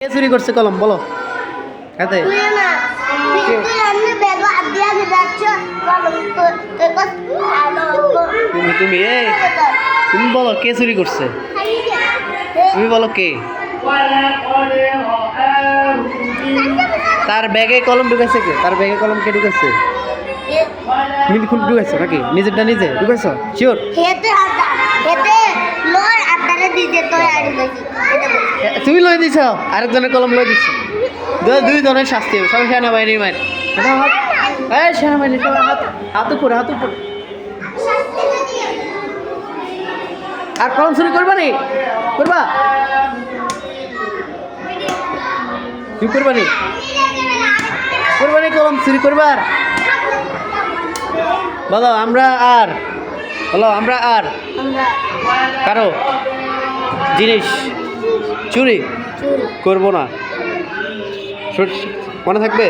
কে চুরি করছে কলম বলো। হাতে তুমি তুমি তুমি বলো কে চুরি করছে? তুমি বলো কে? তার ব্যাগে কলম ঢুকেছে কে? তার ব্যাগে কলম কে ঢুকেছে? তুমি খুব ঢুকেছো নাকি? নিজেরটা নিজে ঢুকেছো? শিওর হেতে হেতে তুমি লই দিছ, আরেকজনের কলম লই দিছ। দুই জনের শাস্তি হবে, সবাই সেনাবাহিনীর মায়ের এই সেনাবাহিনী সবাই হাত হাত উপরে হাত উপরে। আর কলম চুরি করবা নি? করবা? তুমি করবা নি? করবা নি কলম চুরি করবার? বলো, আমরা আর বলো, আমরা আর কারও জিনিস চুরি? করব না। মনে থাকবে?